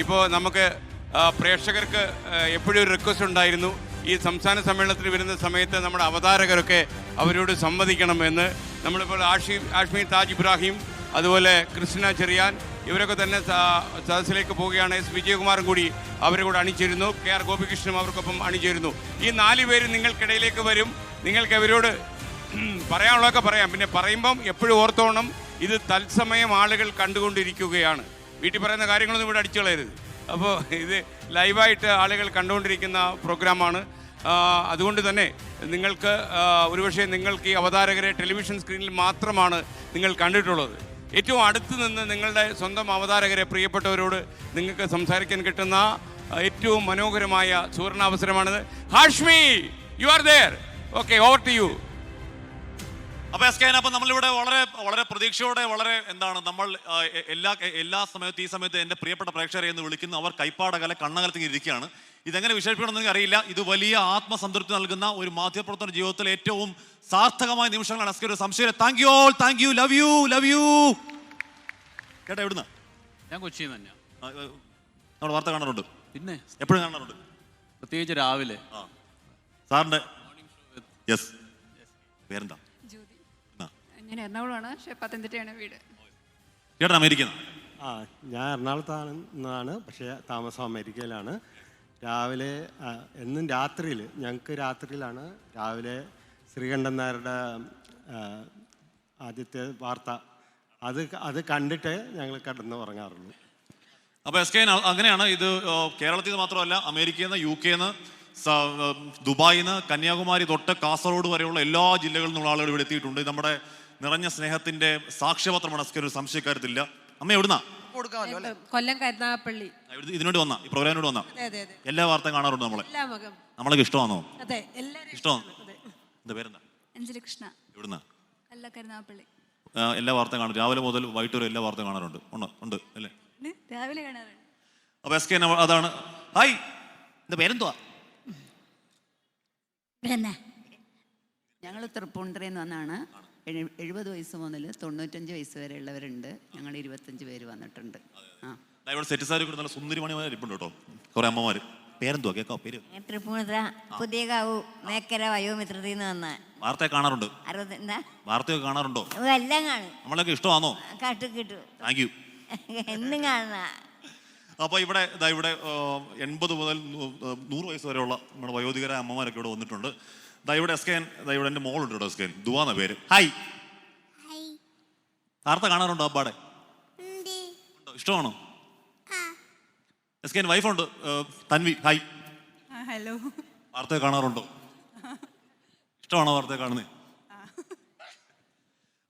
ഇപ്പോൾ നമുക്ക് പ്രേക്ഷകർക്ക് എപ്പോഴും ഒരു റിക്വസ്റ്റ് ഉണ്ടായിരുന്നു. ഈ സംസ്ഥാന സമ്മേളനത്തിൽ വരുന്ന സമയത്ത് നമ്മുടെ അവതാരകരൊക്കെ അവരോട് സംവദിക്കണമെന്ന് നമ്മളിപ്പോൾ ആഷി ആഷ്മി താജ് ഇബ്രാഹിം അതുപോലെ കൃഷ്ണ ചെറിയാൻ ഇവരൊക്കെ തന്നെ സദസ്സിലേക്ക് പോവുകയാണ്. എസ് വിജയകുമാറും കൂടി അവരെ കൂടെ അണിചേരുന്നു. കെ ആർ ഗോപികൃഷ്ണനും അവർക്കൊപ്പം അണിചേരുന്നു. ഈ നാല് പേര് നിങ്ങൾക്കിടയിലേക്ക് വരും. നിങ്ങൾക്ക് അവരോട് പറയാനുള്ളതൊക്കെ പറയാം. പിന്നെ പറയുമ്പം എപ്പോഴും ഓർത്തോണം ഇത് തത്സമയം ആളുകൾ കണ്ടുകൊണ്ടിരിക്കുകയാണ്. വീട്ടിൽ പറയുന്ന കാര്യങ്ങളൊന്നും ഇവിടെ അടിച്ചു കളയരുത് അപ്പോൾ ഇത് ലൈവായിട്ട് ആളുകൾ കണ്ടുകൊണ്ടിരിക്കുന്ന പ്രോഗ്രാമാണ്. അതുകൊണ്ട് തന്നെ നിങ്ങൾക്ക് ഒരുപക്ഷെ നിങ്ങൾക്ക് ഈ അവതാരകരെ ടെലിവിഷൻ സ്ക്രീനിൽ മാത്രമാണ് നിങ്ങൾ കണ്ടിട്ടുള്ളത്. ഏറ്റവും അടുത്ത് നിന്ന് നിങ്ങളുടെ സ്വന്തം അവതാരകരെ പ്രിയപ്പെട്ടവരോട് നിങ്ങൾക്ക് സംസാരിക്കാൻ കിട്ടുന്ന ഏറ്റവും മനോഹരമായ സുവർണാവസരമാണിത്. Hashmi you are there okay over to you അപ്പൊ എസ് കെ അപ്പൊ നമ്മളിവിടെ വളരെ വളരെ പ്രതീക്ഷയോടെ വളരെ എന്താണ് നമ്മൾ എല്ലാ എല്ലാ സമയത്തും ഈ സമയത്ത് എന്റെ പ്രിയപ്പെട്ട പ്രേക്ഷകരെ എന്ന് വിളിക്കുന്നു. അവർ കൈപ്പാടകല കണ്ണകലത്തിൽ ഇരിക്കുകയാണ്. ഇതെങ്ങനെ വിശേഷിപ്പിക്കണമെന്ന് എനിക്ക് അറിയില്ല ഇത് വലിയ ആത്മസംതൃപ്തി നൽകുന്ന ഒരു മാധ്യമപ്രവർത്തന ജീവിതത്തിലെ ഏറ്റവും സാർത്ഥകമായ നിമിഷങ്ങളാണ്. എസ് കെ ഒരു സംശയം. Thank you all thank you love you love you കേട്ടാ എവിടുന്ന? ഞാൻ കൊച്ചിയിൽ തന്നെയാണ് നമ്മൾ വാർത്ത കാണാറുണ്ട്. പിന്നെ? എപ്പോഴും കാണാറുണ്ട്. പ്രത്യേകിച്ച് രാവിലെ. സാറിന്റെ യെസ് പേരെന്താ. ഞാൻ എറണാകുളമാണ്. പക്ഷേ പത്തനംതിട്ടയാണ് വീട്. ചേട്ടൻ അമേരിക്കൻ ആ ഞാൻ എറണാകുളത്താണ് നിന്നാണ്. പക്ഷേ താമസം അമേരിക്കയിലാണ്. രാവിലെ ആ, എന്നും രാത്രിയിൽ ഞങ്ങൾക്ക് രാത്രിയിലാണ് രാവിലെ ശ്രീകണ്ഠൻ നായരുടെ ആ, ആദ്യത്തെ വാർത്ത. അത് ക- അത് കണ്ടിട്ട് ഞങ്ങൾ കിടന്ന് ഉറങ്ങാറുള്ളൂ. അപ്പോൾ എസ് കെ അങ്ങനെയാണ് ഇത് ആ, കേരളത്തിൽ നിന്ന് മാത്രമല്ല അമേരിക്കയിൽ നിന്ന് യു കെയിൽ നിന്ന് ദുബായിൽ നിന്ന് കന്യാകുമാരി തൊട്ട് കാസർഗോഡ് വരെയുള്ള എല്ലാ ജില്ലകളിൽ നിന്നുള്ള ആളുകൾ ഇവിടെ എത്തിയിട്ടുണ്ട്. ഇത് നമ്മുടെ നിറഞ്ഞ സ്നേഹത്തിന്റെ സാക്ഷ്യപത്രമാണ് അസ്കർ സംശയക്കാരത്തില്ല അമ്മ എവിടുന്നാ? കൊല്ലം കരുനാഗപ്പള്ളി. ഇത് ഇതിനോട് വന്ന? ഈ പ്രോഗ്രാമിനോട് വന്ന? അതെ അതെ അതെ. എല്ലാ വാർത്തയും കാണാറുണ്ട് നമ്മളെ? നമ്മളൊക്കെ ഇഷ്ടമാണോ? ഇഷ്ടമാണ്? എന്താ പേരെന്താ? അഞ്ജലി കൃഷ്ണ എവിടുന്ന? അല്ല കരുനാഗപ്പള്ളി. എല്ലാ വാർത്തയും കാണും രാവിലെ മുതൽ വൈകിട്ട് വരെ എല്ലാ വാർത്തയും കാണാറുണ്ട്. ഉണ്ട് ഉണ്ട് അല്ലേ? രാവിലെ കാണാറുണ്ട്. അപ്പോൾ എസ് കെ അതാണ്. ഹായ്! എന്താ പേരെന്തുവാ? ഞങ്ങൾ തൃപ്പൂണിത്തറയിൽ നിന്ന് വന്നാണ്. എഴുപത് വയസ്സ് മുതൽ തൊണ്ണൂറ്റഞ്ച് വയസ്സ് വരെ ഉള്ളവരുണ്ട് ഞങ്ങൾ ഇരുപത്തഞ്ച് പേര് വന്നിട്ടുണ്ട്. ആ. ഇവിടെ സെറ്റ് സാരി കൂടെ നല്ല സുന്ദരിമണിമാർ ഇരിപ്പുണ്ട് കേട്ടോ. കുറെ അമ്മമാര്. പേരെന്തുവാ? പേര്. പുതിയ പുതിയകാവു മേക്കര വയോമിത്രത്തിൽ നിന്ന് വന്ന. വാർത്തയെ കാണാറുണ്ട്. അറുപത് എന്താ? വാർത്തയൊക്കെ കാണാറുണ്ടോ? ഓ, എല്ലാം കാണും. നമ്മളൊക്കെ ഇഷ്ടമാണോ കാട്ടു കിട്ടു. താങ്ക് യു എന്നും കാണുന്ന. അപ്പോൾ ഇവിടെ ഇതാ ഇവിടെ എൺപത് മുതൽ നൂ- നൂറ് വയസ്സ് വരെയുള്ള നമ്മുടെ വയോധികരായ അമ്മമാരൊക്കെ ഇവിടെ വന്നിട്ടുണ്ട്. ദാ ഇവിടെ എസ്കേൻ ദാ ഇവിടെ എന്റെ മോളുണ്ട് കേട്ടോ എസ്കേൻ. ദുവാന്ന പേര്. ഹായ് വാർത്ത കാണാറുണ്ടോ അപ്പാടെ ഉണ്ടോ? ഇഷ്ടമാണോ? എസ്കേൻ വൈഫുണ്ട്. തൻവി ഹായ്. ഹലോ. വാർത്ത കാണാറുണ്ടോ? ഇഷ്ടമാണോ വാർത്ത കാണുന്നത്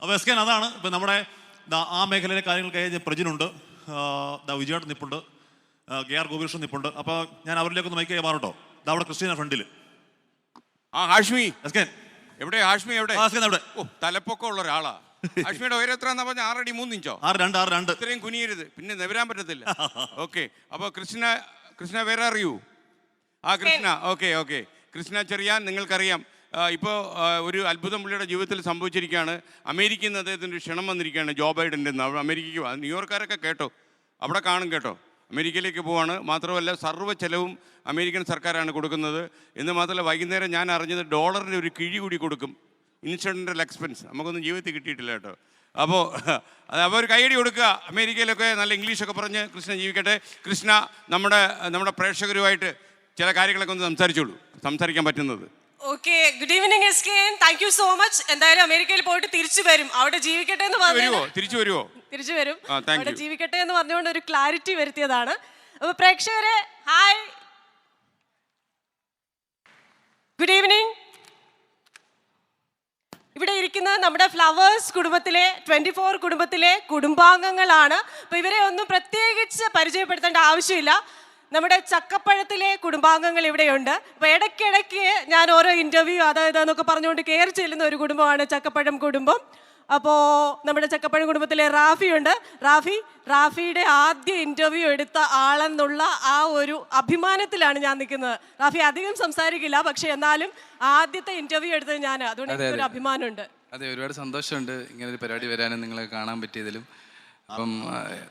അപ്പോൾ എസ് കെൻ അതാണ്. ഇപ്പം നമ്മുടെ ദാ ആ മേഖലയിലെ കാര്യങ്ങൾ കഴിഞ്ഞ പ്രജിനുണ്ട്. ആ, ദാ വിജയേട്ടൻ നിപ്പുണ്ട്. ആ, കെ ആർ ഗോപികൃഷ്ണൻ നിപ്പുണ്ട്. അപ്പോൾ ഞാൻ അവരിലേക്കൊന്ന് മൈക്ക് മാറട്ടോ. ദാ അവിടെ ക്രിസ്റ്റീന ഫ്രണ്ടിൽ ആ ഹാഷ്മി. എസ് എവിടെ ഹാഷ്മി എവിടെ? ആ, എസ് അവിടെ. ഓ തലപ്പൊക്കം ഉള്ള ഒരാളാ. ഹാഷ്മിയുടെ ഉയരം എത്ര പറഞ്ഞ ആറടി മൂന്നിഞ്ചോ ആറ് രണ്ട് ആറ് രണ്ട്. ഇത്രയും കുനിയരുത്. പിന്നെ നിവരാൻ പറ്റത്തില്ല. ഓക്കെ. അപ്പോൾ കൃഷ്ണ കൃഷ്ണ വേറെ അറിയൂ ആ കൃഷ്ണ. Okay okay. കൃഷ്ണ ചെറിയാൻ നിങ്ങൾക്കറിയാം. ഇപ്പോൾ ഒരു അത്ഭുതം പുള്ളിയുടെ ജീവിതത്തിൽ സംഭവിച്ചിരിക്കുകയാണ്. അമേരിക്കയിൽ നിന്ന് അദ്ദേഹത്തിന് ഒരു ക്ഷണം വന്നിരിക്കുകയാണ് ജോ ബൈഡന്റെ. അമേരിക്കയ്ക്ക് പോവാ. ന്യൂയോർക്കാരൊക്കെ കേട്ടോ. അവിടെ കാണും കേട്ടോ. അമേരിക്കയിലേക്ക് പോവാണ്. മാത്രമല്ല സർവ ചെലവും അമേരിക്കൻ സർക്കാരാണ് കൊടുക്കുന്നത്. എന്ന് മാത്രമല്ല വൈകുന്നേരം ഞാൻ അറിഞ്ഞത് ഡോളറിന്റെ ഒരു കിഴി കൂടി കൊടുക്കും. Incidental expense. നമുക്കൊന്നും ജീവിതത്തിൽ കിട്ടിയിട്ടില്ല കേട്ടോ. അപ്പോൾ അത് ഒരു കൈയടി കൊടുക്കുക. അമേരിക്കയിലൊക്കെ നല്ല ഇംഗ്ലീഷൊക്കെ പറഞ്ഞ് കൃഷ്ണ ജീവിക്കട്ടെ. കൃഷ്ണ നമ്മുടെ നമ്മുടെ പ്രേക്ഷകരുമായിട്ട് ചില കാര്യങ്ങളൊക്കെ ഒന്ന് സംസാരിച്ചോളൂ. സംസാരിക്കാൻ പറ്റുന്നത്. Okay good evening S K thank you so much എന്തായാലും അമേരിക്കയിൽ പോയിട്ട് തിരിച്ചു വരും. അവിടെ ജീവിക്കട്ടെ എന്ന് പറഞ്ഞു വരുമോ തിരിച്ചു വരുമോ തിരിച്ചു വരും. ആ, thank അവിടെ you. ജീവിക്കട്ടെ എന്ന് പറഞ്ഞുകൊണ്ട് ഒരു ക്ലാരിറ്റി വരുത്തിയതാണ്. അപ്പൊ പ്രേക്ഷകരെ ഹായ് ഗുഡ് ഈവനിങ് ഇവിടെ ഇരിക്കുന്നത് നമ്മുടെ ഫ്ലവേഴ്സ് കുടുംബത്തിലെ ട്വന്റി ഫോർ കുടുംബത്തിലെ കുടുംബാംഗങ്ങളാണ്. അപ്പൊ ഇവരെ ഒന്നും പ്രത്യേകിച്ച് പരിചയപ്പെടുത്തേണ്ട ആവശ്യമില്ല. നമ്മുടെ ചക്കപ്പഴത്തിലെ കുടുംബാംഗങ്ങൾ ഇവിടെയുണ്ട്. അപ്പോൾ ഇടയ്ക്കിടയ്ക്ക് ഞാൻ ഓരോ ഇന്റർവ്യൂ അതായത് എന്നൊക്കെ പറഞ്ഞുകൊണ്ട് കയറി ചെല്ലുന്ന ഒരു കുടുംബമാണ് ചക്കപ്പഴം കുടുംബം. അപ്പോൾ നമ്മുടെ ചക്കപ്പഴം കുടുംബത്തിലെ റാഫി ഉണ്ട്. റാഫി റാഫിയുടെ ആദ്യ ഇന്റർവ്യൂ എടുത്ത ആളെന്നുള്ള ആ ഒരു അഭിമാനത്തിലാണ് ഞാൻ നിൽക്കുന്നത്. റാഫി അധികം സംസാരിക്കില്ല. പക്ഷെ എന്നാലും ആദ്യത്തെ ഇന്റർവ്യൂ എടുത്തത് ഞാൻ അതുകൊണ്ട് അതെ, എനിക്കൊരു അഭിമാനമുണ്ട്. അതെ ഒരുപാട് സന്തോഷമുണ്ട് ഇങ്ങനെ ഒരു പരിപാടി വരാനും നിങ്ങളെ കാണാൻ പറ്റിയതിലും. അപ്പം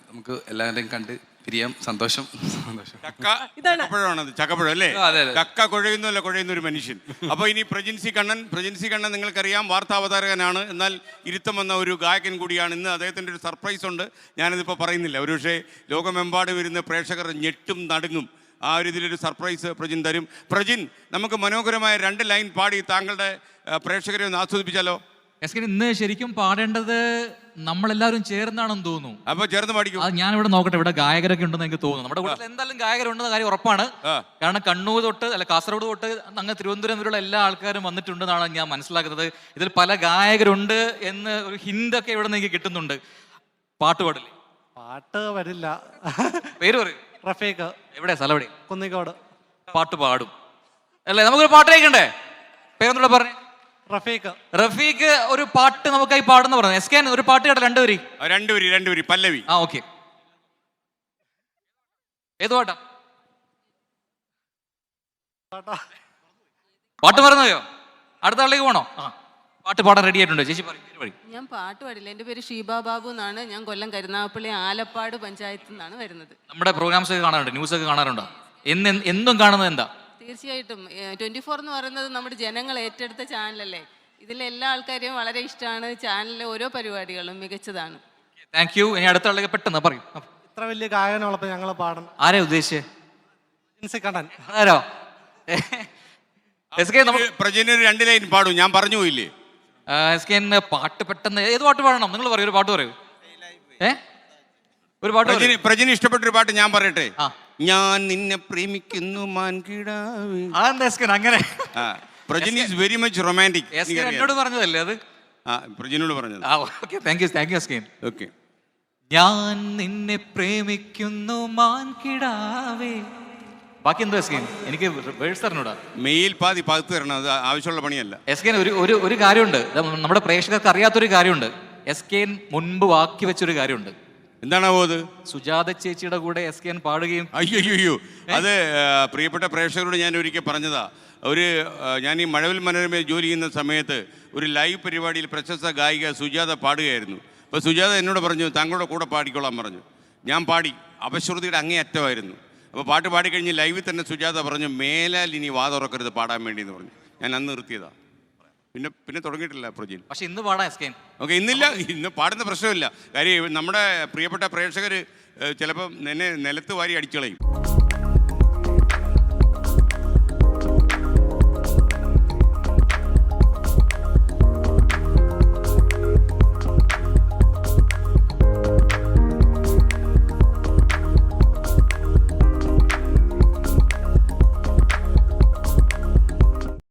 നമുക്ക് എല്ലാവരെയും കണ്ട് പിരിയാം. സന്തോഷം. സന്തോഷം. ചക്ക ചക്കപ്പഴമാണത് ചക്കപ്പഴം അല്ലേ. ചക്ക കുഴയുന്നല്ല കുഴയുന്ന ഒരു മനുഷ്യൻ. അപ്പോൾ ഇനി പ്രജിൻസി കണ്ണൻ പ്രജിൻസി കണ്ണൻ നിങ്ങൾക്കറിയാം വാർത്താവതാരകനാണ്. എന്നാൽ ഇരുത്തം വന്ന ഒരു ഗായകൻ കൂടിയാണ്. ഇന്ന് അദ്ദേഹത്തിന്റെ ഒരു സർപ്രൈസ് ഉണ്ട്. ഞാനിതിപ്പോ പറയുന്നില്ല. ഒരുപക്ഷെ ലോകമെമ്പാടും ഇരുന്ന് പ്രേക്ഷകർ ഞെട്ടും നടുങ്ങും. ആ ഒരു ഇതിലൊരു സർപ്രൈസ് പ്രജിൻ തരും. പ്രജിൻ നമുക്ക് മനോഹരമായ രണ്ട് ലൈൻ പാടി താങ്കളുടെ പ്രേക്ഷകരെ ഒന്ന് ആസ്വദിപ്പിച്ചാലോ? ഇന്ന് ശരിക്കും പാടേണ്ടത് നമ്മളെല്ലാവരും ചേർന്നാണെന്ന് തോന്നുന്നു. അപ്പോൾ ചേർന്ന് പാടിക്കൂ? അത് ഞാൻ ഇവിടെ നോക്കട്ടെ ഇവിടെ ഗായകരൊക്കെ ഉണ്ടെന്ന് എനിക്ക് തോന്നുന്നു. നമ്മുടെ കൂട്ടത്തിൽ എന്തായാലും ഗായകരുണ്ടെന്ന കാര്യം ഉറപ്പാണ്. കാരണം കണ്ണൂർ തൊട്ട് അല്ല കാസർഗോഡ് തൊട്ട് അങ്ങ് തിരുവനന്തപുരം വരെയുള്ള എല്ലാ ആൾക്കാരും വന്നിട്ടുണ്ടെന്നാണ് ഞാൻ മനസ്സിലാക്കുന്നത്. ഇതിൽ പല ഗായകരുണ്ട് എന്ന് ഒരു ഹിന്ദൊക്കെ ഇവിടെ നിന്ന് എനിക്ക് കിട്ടുന്നുണ്ട്. പാട്ട് പാടില്ലേ? പാട്ട് വരില്ല. പേര് പറയും. റഫീഖ്. എവിടെ? സ്ഥലം എവിടെ? കുന്നിക്കോട്. പാട്ട് പാടും. അല്ലേ നമുക്കൊരു പാട്ട് കേൾക്കണ്ടേ? പേരെന്നുള്ള പറഞ്ഞു. റഫീഖ്. റഫീഖ് ഒരു പാട്ട് നമുക്കായി പാടുന്ന പറഞ്ഞു? എസ് കെ ഒരു പാട്ട് കേട്ടോ രണ്ടുപേരി? ആ, രണ്ടുപേരി രണ്ടുപേരി. പല്ലവി. ആ ഓക്കെ. ഏത് പാട്ടാ? പാട്ട് പറഞ്ഞോ അടുത്ത ആളിലേക്ക് പോണോ? ആ. പാട്ട് പാടാൻ റെഡി ആയിട്ടുണ്ട്. ചേച്ചി പറയും പറയും. ഞാൻ പാട്ട് പാടില്ല. എന്റെ പേര് ഷീബ ബാബു എന്നാണ്. ഞാൻ കൊല്ലം കരുനാഗപ്പള്ളി ആലപ്പാട് പഞ്ചായത്തിൽ നിന്നാണ് വരുന്നത്. നമ്മുടെ പ്രോഗ്രാംസ് ഒക്കെ കാണാറുണ്ട്. ന്യൂസ് ഒക്കെ കാണാറുണ്ടോ? എന്ന് എന്നും കാണുന്നത് എന്താ? തീർച്ചയായിട്ടും. ട്വന്റി ഫോർ എന്ന് പറയുന്നത് നമ്മുടെ ജനങ്ങൾ ഏറ്റെടുത്ത ചാനലല്ലേ? ഇതിലെ എല്ലാ ആൾക്കാരെയും വളരെ ഇഷ്ടമാണ്. ചാനലിലെ ഓരോ പരിപാടികളും മികച്ചതാണ്. താങ്ക് യു ഇനി അടുത്ത പെട്ടെന്ന് പറയും. ഇത്ര വലിയ ഗായകനുള്ളപ്പോൾ ഞങ്ങൾ പാടണം. ആരെ ഉദ്ദേശിച്ചേ? ആരോ? രണ്ട് ലൈൻ പാടും. ഞാൻ പറഞ്ഞു പോയില്ലേ? എസ് കെ പാട്ട് പെട്ടെന്ന് ഏത് പാട്ട് പാടണം? നിങ്ങൾ പറയൂ ഒരു പാട്ട് പറയൂ. ഏ? ഒരു പാട്ട് പ്രജന് ഇഷ്ടപ്പെട്ട പ്രജിന് ഇഷ്ടപ്പെട്ടൊരു പാട്ട് ഞാൻ പറയട്ടെ? ആ. ഞാൻ നിന്നെ പ്രേമിക്കുന്നു മാൻകിടാവ് അതെന്താ അങ്ങനെ? ആ Prajin is very much romantic S K എന്നോട് പറഞ്ഞതല്ലേ അത്? ആ പ്രജിനോട് പറഞ്ഞത്. ആ okay thank you thank you yes okay ഞാൻ നിന്നെ പ്രേമിക്കുന്നു മാൻകിടാവേ ബാക്കി എന്തോ എസ് എനിക്ക് വേഴ്സ് തരണോടാ. മെയിൽ പാതി പകുത്ത് തരണം അത് ആവശ്യമുള്ള പണിയല്ല. എസ് കെ ഒരു ഒരു ഒരു കാര്യമുണ്ട്. ഇത് നമ്മുടെ പ്രേക്ഷകർക്ക് അറിയാത്തൊരു കാര്യമുണ്ട്. എസ് കെ മുൻപ് ബാക്കി വെച്ചൊരു കാര്യമുണ്ട്. എന്താണാവോ അത്? സുജാത ചേച്ചിയുടെ കൂടെ എസ് കെ എൻ പാടുകയും അയ്യോ അത് പ്രിയപ്പെട്ട പ്രേക്ഷകരോട് ഞാൻ ഒരിക്കൽ പറഞ്ഞതാ. ഒരു ഞാൻ ഈ മഴവിൽ മനോരമയിൽ ജോലി ചെയ്യുന്ന സമയത്ത് ഒരു ലൈവ് പരിപാടിയിൽ പ്രശസ്ത ഗായിക സുജാത പാടുകയായിരുന്നു. അപ്പോൾ സുജാത എന്നോട് പറഞ്ഞു താങ്കളുടെ കൂടെ പാടിക്കോളാൻ പറഞ്ഞു. ഞാൻ പാടി. അപശ്രുതിയുടെ അങ്ങേയറ്റമായിരുന്നു. അപ്പോൾ പാട്ട് പാടിക്കഴിഞ്ഞ് ലൈവിൽ തന്നെ സുജാത പറഞ്ഞു മേലാൽ ഇനി വാതുറക്കരുത് പാടാൻ വേണ്ടി എന്ന് പറഞ്ഞു. ഞാൻ അന്ന് നിർത്തിയതാ. പിന്നെ പിന്നെ തുടങ്ങിയിട്ടില്ല പ്രജീൻ. പക്ഷെ ഇന്ന് പാടാം എസ് കെ ഓക്കെ ഇന്നില്ല ഇന്ന് പാടുന്ന പ്രശ്നമില്ല. കാര്യം നമ്മുടെ പ്രിയപ്പെട്ട പ്രേക്ഷകർ ചിലപ്പം എന്നെ നിലത്ത് വാരി അടിച്ചളയും.